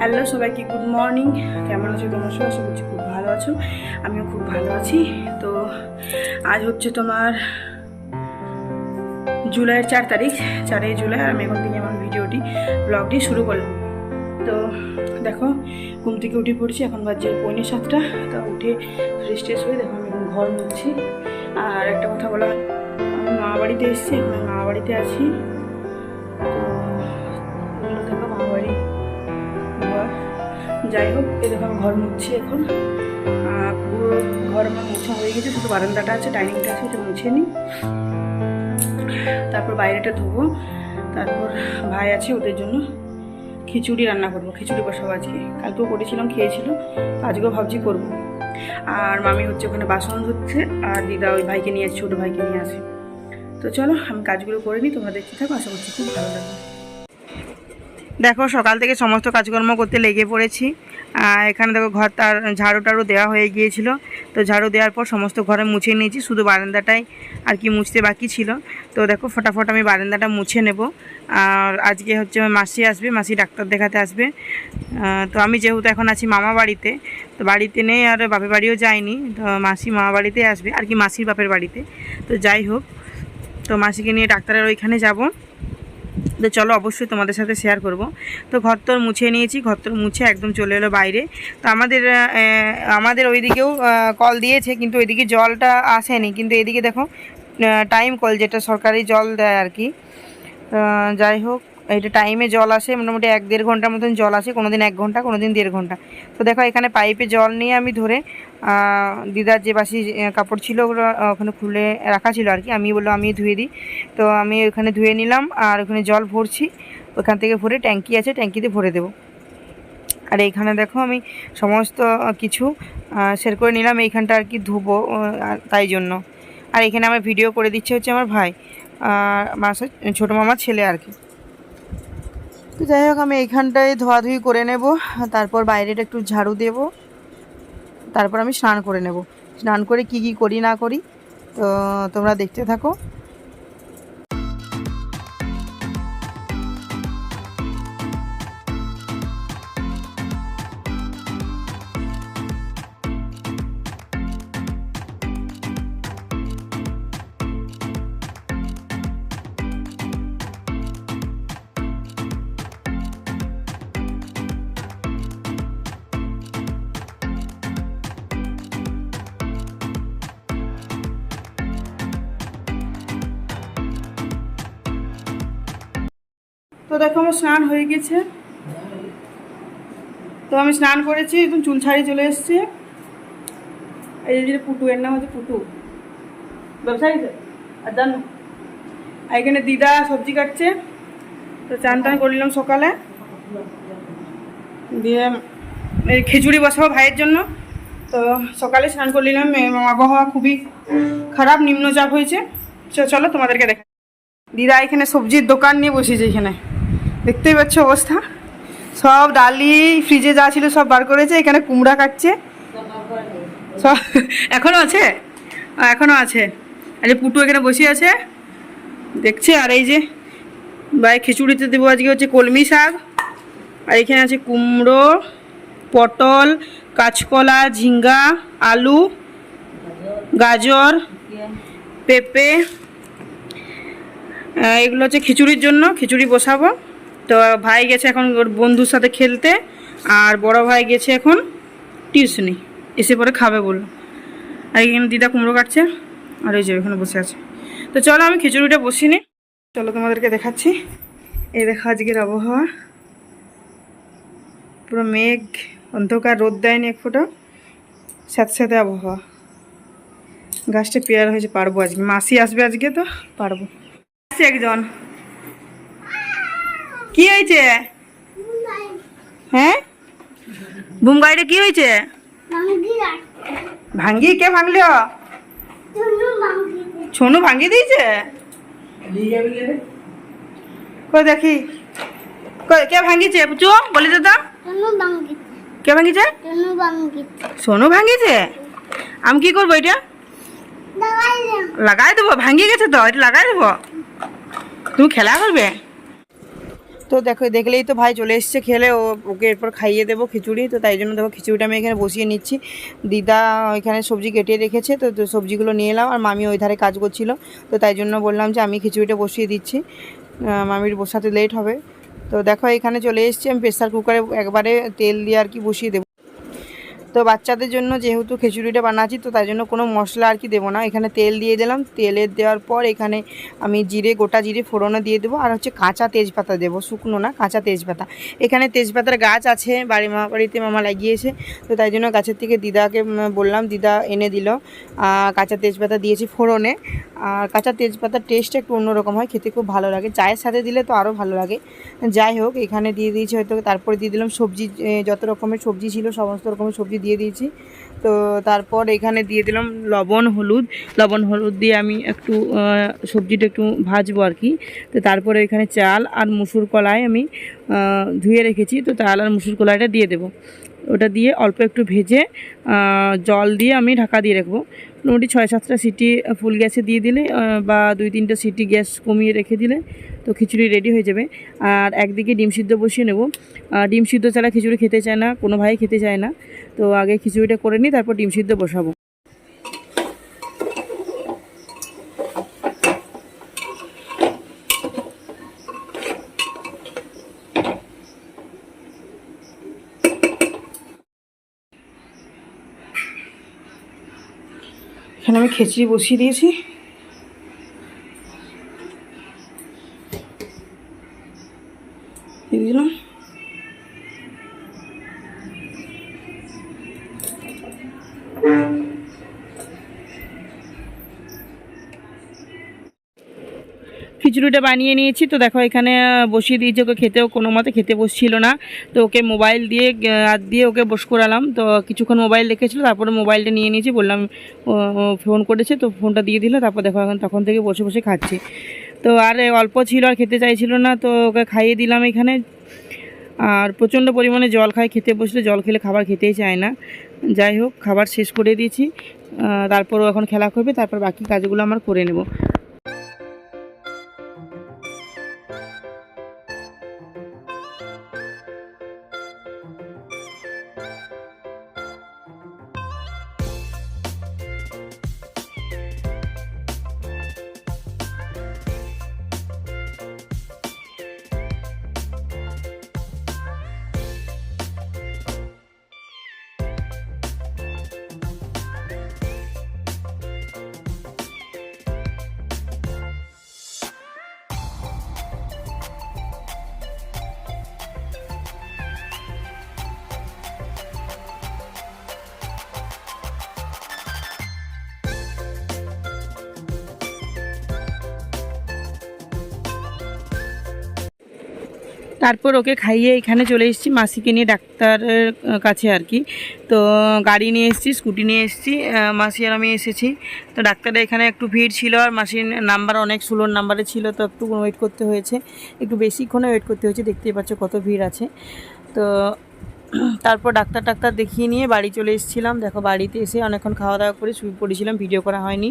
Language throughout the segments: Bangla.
হ্যালো সবাইকে গুড মর্নিং কেমন আছো তোমার সবাই? আশা করছি খুব ভালো আছো। আমিও খুব ভালো আছি। তো আজ হচ্ছে তোমার জুলাইয়ের চার তারিখ। চারই জুলাই, আর আমি এখন থেকে আমার ভিডিওটি ব্লগটি শুরু করলাম। তো দেখো, ঘুম থেকে উঠে পড়ছি, এখন বাজছে পৌনে সাতটা। তা উঠে ফ্রেশ ট্রেশ হয়ে দেখো আমি এখন ঘর মুছছি। আর একটা কথা বলা আমি মা বাড়িতে এসেছি, এখন মা বাড়িতে আছি। যাই হোক এ দেখো আমি ঘর মুছছি এখন। পুরো ঘর আমার মোছা হয়ে গেছে, শুধু বারান্দাটা আছে, ডাইনিংটা আছে, ওটা মুছে নিই। তারপর বাইরেটা ধোবো। তারপর ভাই আছে ওদের জন্য খিচুড়ি রান্না করব, খিচুড়ি বসাবো আজকে। কালকেও করেছিলাম, খেয়েছিল আজকেও ভাবছি করব। আর মামি হচ্ছে ওখানে বাসন ধুচ্ছে, আর দিদা ওই ভাইকে নিয়ে আসছে, ছোটো ভাইকে নিয়ে আসে। তো চলো, আমি কাজগুলো করে নিই, তোমরা দেখতে থাকো, আশা করছি খুব ভালো লাগবে। দেখো, সকাল থেকে সমস্ত কাজকর্ম করতে লেগে পড়েছি। এখানে দেখো, ঘর তার, ঝাড়ু টাড়ু দেওয়া হয়ে গিয়েছিল। তো ঝাড়ু দেওয়ার পর সমস্ত ঘরে মুছে নিয়েছি, শুধু বারান্দাটাই আর কি মুছতে বাকি ছিল। তো দেখো, ফটাফট আমি বারান্দাটা মুছে নেব। আর আজকে হচ্ছে মাসি আসবে, মাসি ডাক্তার দেখাতে আসবে। তো আমি যেহেতু এখন আছি মামা বাড়িতে, তো বাড়িতে নেই আর বাপের বাড়িও যাইনি তো মাসি মামা বাড়িতে আসবে, আর কি মাসির বাপের বাড়িতে। তো যাই হোক, তো মাসিকে নিয়ে ডাক্তারের ওইখানে যাব। তো চলো অবশ্যই তোমাদের সাথে শেয়ার করব। তো ঘর তোর মুছে নিয়েছি, ঘর তোর মুছে একদম চলে এলো বাইরে। তো আমাদের আমাদের ওইদিকেও কল দিয়েছে, কিন্তু ওইদিকে জলটা আসেনি। কিন্তু এদিকে দেখো টাইম কল যেটা সরকারি জল দেয় আর কি। যাই হোক এটা টাইমে জল আসে, মোটামুটি এক দেড় ঘণ্টার মতন জল আসে কোনো দিন এক ঘণ্টা কোনো দিন দেড় ঘণ্টা। তো দেখো, এখানে পাইপে জল নিয়ে আমি ধরে দিদার যে বাসি কাপড় ছিল ওগুলো ওখানে খুলে রাখা ছিল আর কি। আমি বলল আমি ধুয়ে দিই। তো আমি ওখানে ধুয়ে নিলাম আর ওখানে জল ভরছি। ওখান থেকে ভরে ট্যাঙ্কি আছে, ট্যাঙ্কিতে ভরে দেবো। আর এইখানে দেখো, আমি সমস্ত কিছু শেয়ার করে নিলাম। এইখানটা আর কি ধুবো তাই জন্য। আর এখানে আমার ভিডিও করে দিচ্ছে হচ্ছে আমার ভাই। আর মাসে ছোটো মামার ছেলে আর কি। তো যাই হোক, আমি এইখানটায় ধোয়াধুয়ি করে নেব, তারপর বাইরেটা একটু ঝাড়ু দেব, তারপর আমি স্নান করে নেব। স্নান করে কি কি করি না করি, তো তোমরা দেখতে থাকো। তো দেখো আমার স্নান হয়ে গেছে। তো আমি স্নান করেছি, একদম চুল ছাড়িয়ে চলে এসছে। এই যে পুটু, এর নাম হচ্ছে পুটু। ব্যবসায়ী আর জানো? আর এখানে দিদা সবজি কাটছে। তো চান টান করলাম সকালে। দিয়ে খিচুড়ি বসাবো ভাইয়ের জন্য। তো সকালে স্নান করে নিলাম। আবহাওয়া খুবই খারাপ, নিম্নচাপ হয়েছে। চলো তোমাদেরকে দেখা দিদা এখানে সবজির দোকান নিয়ে বসেছে এখানে। দেখতেই পাচ্ছ অবস্থা? সব ডালি ফ্রিজে যা ছিল সব বার করেছে, এখানে কুমড়া কাটছে। সব এখনও আছে? এখনও আছে। আর পুটু এখানে বসে আছে। দেখছে, আর এই যে, ভাই খিচুড়িতে দেবো আজকে হচ্ছে কলমি শাক। আর এখানে আছে কুমড়ো, পটল, কাঁচকলা, ঝিঙ্গা, আলু, গাজর, পেঁপে। এগুলো হচ্ছে খিচুড়ির জন্য, খিচুড়ি বসাবো। তো ভাই গেছে এখন ওর বন্ধুর সাথে খেলতে, আর বড় ভাই গেছে এখন টিউশনি। এসে পরে খাবে বলল। আর এখানে দিদা কুমড়ো কাটছে, আর ওই যে ওখানে বসে আছে। তো চলো আমি খিচুড়িটা বসিনি চলো তোমাদেরকে দেখাচ্ছি। এই দেখো আজকের আবহাওয়া। পুরো মেঘ, অন্ধকার, রোদ দেয়নি এক ফোঁটা সাথে সাথে আবহাওয়া। গাছটা পেয়ার হয়েছে, পারব আজকে। মাসি আসবে আজকে তো, পারব। একজন। কি হয়েছে? হ্যাঁ? বুম গাড়িটা কি হয়েছে? ভাঙ্গি কে ভাঙল? ছোনু ভাঙ্গি দিয়েছে? কই দেখি। কই কে ভাঙ্গিছে পুচু বলি তো। দাম কে ভাঙ্গিছে সোনু ভাঙ্গিছে আমি কি করব এটা? লাগাই দেবো। ভাঙ্গি গেছে তো এটা লাগাই দেবো? তুমি খেলা করবে? তো দেখো, দেখলেই তো ভাই চলে এসছে খেলে। ও, ওকে এরপর খাইয়ে দেবো খিচুড়ি। তো তাই জন্য দেখো, খিচুড়িটা আমি এখানে বসিয়ে নিচ্ছি। দিদা ওইখানে সবজি কেটে রেখেছে, তো সবজিগুলো নিয়ে এলাম। আর মামি ওই ধারে কাজ করছিল। তো তাই জন্য বললাম যে আমি খিচুড়িটা বসিয়ে দিচ্ছি। মামির বসাতে লেট হবে। তো দেখো, এখানে চলে এসছি। আমি প্রেসার কুকারে একবারে তেল দিয়ে আর কি বসিয়ে দেবো। তো বাচ্চাদের জন্য যেহেতু খিচুড়িটা বানাচ্ছি, তো তাই জন্য কোনো মশলা আর কি দেবো না। এখানে তেল দিয়ে দিলাম। তেলের দেওয়ার পর এখানে আমি জিরে, গোটা জিরে ফোড়নে দিয়ে দেবো। আর হচ্ছে কাঁচা তেজপাতা দেবো, শুকনো না, কাঁচা তেজপাতা। এখানে তেজপাতার গাছ আছে, বাড়ি মা বাড়িতে মামা লাগিয়েছে। তো তাই জন্য গাছের থেকে দিদাকে বললাম, দিদা এনে দিল। কাঁচা তেজপাতা দিয়েছি ফোড়নে। আর কাঁচা তেজপাতার টেস্ট একটু অন্যরকম হয়, খেতে খুব ভালো লাগে। চায়ের সাথে দিলে তো আরও ভালো লাগে। যাই হোক, এখানে দিয়ে দিয়েছি হয়তো, তারপরে দিয়ে দিলাম সবজি যত রকমের সবজি ছিল, সমস্ত রকমের সবজি দিয়ে দিয়েছি। তো তারপর এখানে দিয়ে দিলাম লবণ, হলুদ। লবণ, হলুদ দিয়ে আমি একটু সবজিটা একটু ভাজবো আর কি। তো তারপরে এখানে চাল আর মুসুর কলাই আমি ধুয়ে রেখেছি। তো চাল আর মুসুর কলাইটা দিয়ে দেবো। ওটা দিয়ে অল্প একটু ভেজে জল দিয়ে আমি ঢাকা দিয়ে রাখব। মোটামুটি ছয় সাতটা সিটি ফুল গ্যাসে দিয়ে দিলে বা দুই তিনটা সিটি গ্যাস কমিয়ে রেখে দিলে তো খিচুড়ি রেডি হয়ে যাবে। আর একদিকে ডিম সিদ্ধ বসিয়ে নেব। ডিম সিদ্ধ ছাড়া খিচুড়ি খেতে চায় না, কোনো ভাই খেতে চায় না। তো আগে খিচুড়িটা করে নিই, তারপর ডিম সিদ্ধ বসাবো। এখানে আমি খিচুড়ি বসিয়ে দিয়েছি। দিয়ে খিচুড়িটা বানিয়ে নিয়েছি। তো দেখো এখানে বসিয়ে দিয়েছি ওকে খেতেও, কোনো মতে খেতে বসছিল না। তো ওকে মোবাইল দিয়ে হাত দিয়ে ওকে বস করালাম। তো কিছুক্ষণ মোবাইল রেখেছিল, তারপরে মোবাইলটা নিয়ে নিয়েছি। বললাম ফোন করেছে, তো ফোনটা দিয়ে দিল। তারপর দেখো এখন তখন থেকে বসে বসে খাচ্ছি। তো আর অল্প ছিল আর খেতে চাইছিল না, তো ওকে খাইয়ে দিলাম এখানে। আর প্রচণ্ড পরিমাণে জল খায়, খেতে বসলে জল খেলে খাবার খেতেই চায় না। যাই হোক, খাবার শেষ করে দিয়েছি। তারপরও এখন খেলা করবে, তারপর বাকি কাজগুলো আমার করে নেব। তারপর ওকে খাইয়ে এখানে চলে এসেছি। মাসিকে নিয়ে ডাক্তারের কাছে আর কি। তো, গাড়ি নিয়ে এসেছি, স্কুটি নিয়ে এসেছি। মাসি আর আমি এসেছি। তো ডাক্তারের এখানে একটু ভিড় ছিল আর মাসির নাম্বার অনেক ষোলোর নাম্বারে ছিল, তো একটু ওয়েট করতে হয়েছে। একটু বেশিক্ষণে ওয়েট করতে হয়েছে, দেখতেই পাচ্ছ কত ভিড় আছে। তো, তারপর ডাক্তার টাক্তার দেখিয়ে নিয়ে বাড়ি চলে এসেছিলাম। দেখো, বাড়িতে এসে অনেকক্ষণ খাওয়া দাওয়া করে শুয়ে পড়েছিলাম ভিডিও করা হয়নি।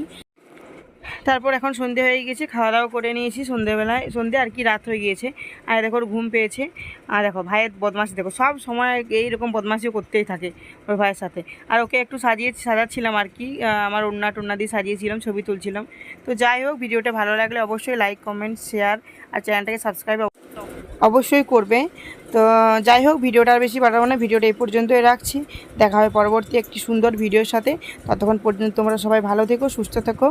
তারপর এখন সন্ধে হয়ে গেছে খাওয়া দাওয়া করে নিয়েছি সন্ধেবেলায়। সন্ধে আর কি রাত হয়ে গিয়েছে। আর দেখো ঘুম পেয়েছে। আর দেখো, ভাইয়ের বদমাশি, দেখো, সব সময় এইরকম বদমাশিও করতেই থাকে ওর ভাইয়ের সাথে। আর ওকে একটু সাজিয়ে, সাজাচ্ছিলাম আর কি আমার ওড়না টোন্না দিয়ে সাজিয়েছিলাম, ছবি তুলছিলাম। তো যাই হোক, ভিডিওটা ভালো লাগলে অবশ্যই লাইক, কমেন্ট, শেয়ার আর চ্যানেলটাকে সাবস্ক্রাইব অবশ্যই করবে। তো যাই হোক, ভিডিওটা আর বেশি বাড়াবো না। ভিডিওটা এই পর্যন্তই রাখছি। দেখা হবে পরবর্তী একটি সুন্দর ভিডিওর সাথে। ততক্ষণ পর্যন্ত তোমরা সবাই ভালো থেকো, সুস্থ থেকো।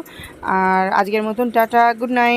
আর আজকের মতন টাটা, গুড নাইট।